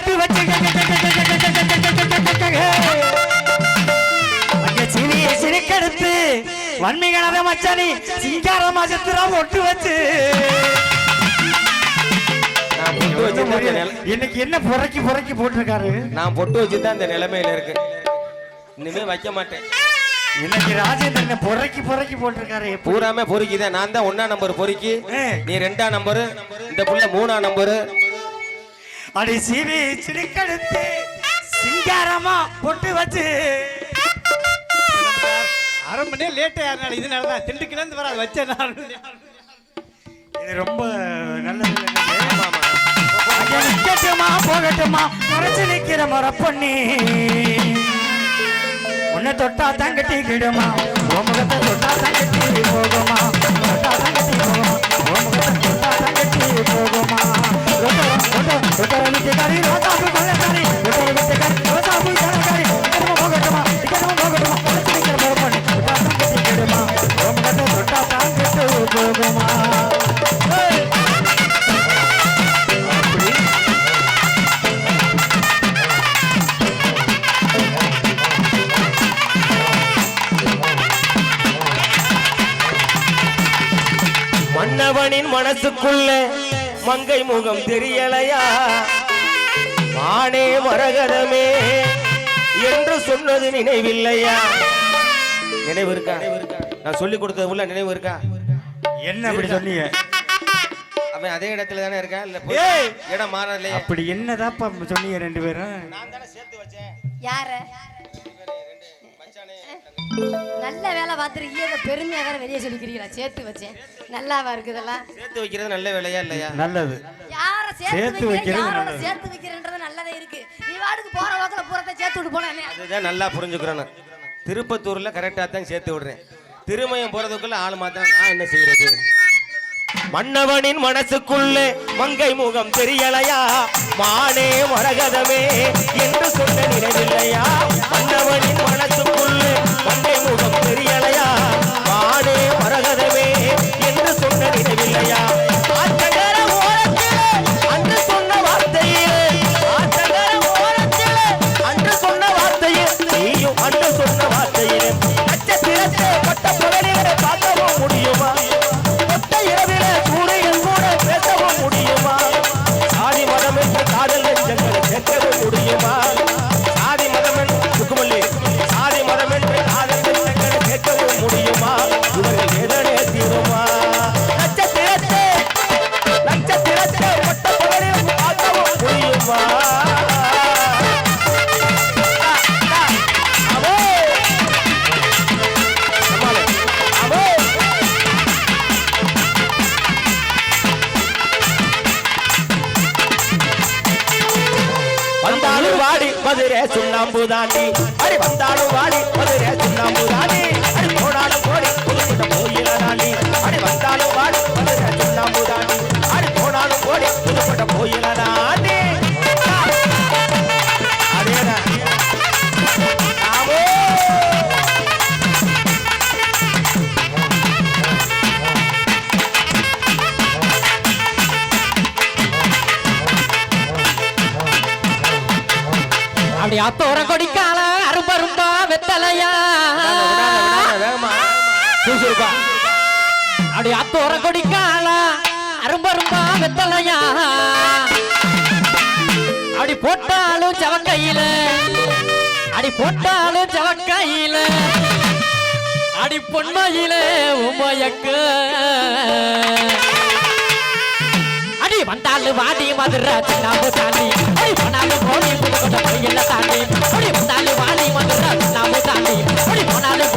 கட்டி வச்சு சிறிய சிரிக்கெடுத்து வன்மை கணத மச்சானி சிங்கார மசத்திரம் ஒட்டு வச்சு இன்னைக்கு என்ன புறக்கி புறக்கி போட்டிருக்காரு நான் பொட்டு வச்சுதான் இந்த நிலைமையில இருக்கு இனிமே வைக்க மாட்டேன் இன்னைக்கு ராஜேந்திரன் பொறக்கி பொறக்கி போட்டிருக்காரு பூராமே பொறுக்கிதான் நான் தான் ஒன்னா நம்பர் பொறுக்கி நீ ரெண்டா நம்பரு இந்த புள்ள மூணா நம்பரு அடி சீவி சிரிக்கெடுத்து சிங்காரமா பொட்டு வச்சு. அரை மணி நேரம் லேட் ஆயிருந்தாலும் இதனால தான் திண்டுக்கிலேருந்து வர அது வச்ச நாள் இது ரொம்ப நல்லது. நிக்கட்டுமா போகட்டுமா? மறைச்சு நிக்கிற மரப்பண்ணி. உன்னை தொட்டா தங்கட்டி கிடுமா? உன் முகத்தை தொட்டா தங்கட்டி மன்னவனின் மனசுக்குள்ள மங்கை முகம் தெரியலையா? மானே மரகதமே என்று சொன்னது நினைவில்லையா? நினைவு இருக்கா? நான் சொல்லி கொடுத்தது உள்ள நினைவு இருக்கா? என்ன அப்படி சொன்னீங்க? அவன் அதே இடத்துல தானே இருக்கா? இல்ல! இடம் மாறலையே அப்படி என்னதாப்பா சொன்னீங்க ரெண்டு பேரும்? நான் தானே சேர்த்து வச்சேன். யார? நல்ல வேலை பார்த்துருக்கீங்க பெருமையாக வேற வெளியே சொல்லிக்கிறீங்களா? சேர்த்து வச்சேன். நல்லாவா இருக்குதெல்லாம் சேர்த்து வைக்கிறது நல்ல வேலையா இல்லையா? நல்லது. யார சேர்த்து வைக்கிறேன் யாரோட. சேர்த்து வைக்கிறேன்றது நல்லதே இருக்கு. நீ வாட்டுக்கு போற வாக்குல பூரத்தை சேர்த்து விட்டு போனா என்ன? அதுதான் நல்லா புரிஞ்சுக்கிறேன். திருப்பத்தூர்ல கரெக்டா தான் சேர்த்து விடுறேன். திருமயம் போறதுக்குள்ள ஆள் மாத்திரம் நான் என்ன செய்யறது மன்னவனின் மனசுக்குள்ளே மங்கை முகம் தெரியலையா? மானே மரகதமே என்று சொன்ன நினைவில்லையா? மன்னவனின் மதுரை சுண்ணாம்பு தாண்டி அடி வந்தாலும் வாடி மதுரை சுண்ணாம்பு தாண்டி அடி போனாலும் போடி புதுக்கிட்ட கோயில தாண்டி அப்படி தோற கொடிக்கால அரும்பரும்பா வெத்தலையா விடாத, விடாத, விடாத, வேகமா சுறுசுறுப்பா கொடிக்கால அரும்பரும்பா வெத்தலையா அப்படி போட்டாலும் செவக்கையில அடி போட்டாலும் செவக்கையில அடி பொன்மையில உமையக்கு வந்தாலும் வாடி மதுரை சின்னாம்பு தாண்டி அப்படி போனாலும் போலி புதுக்கோட்டை பொய்யல தாண்டி. அப்படி வந்தாலும் வாடி மதுரை சின்னாம்பு தாண்டி அப்படி போனாலும்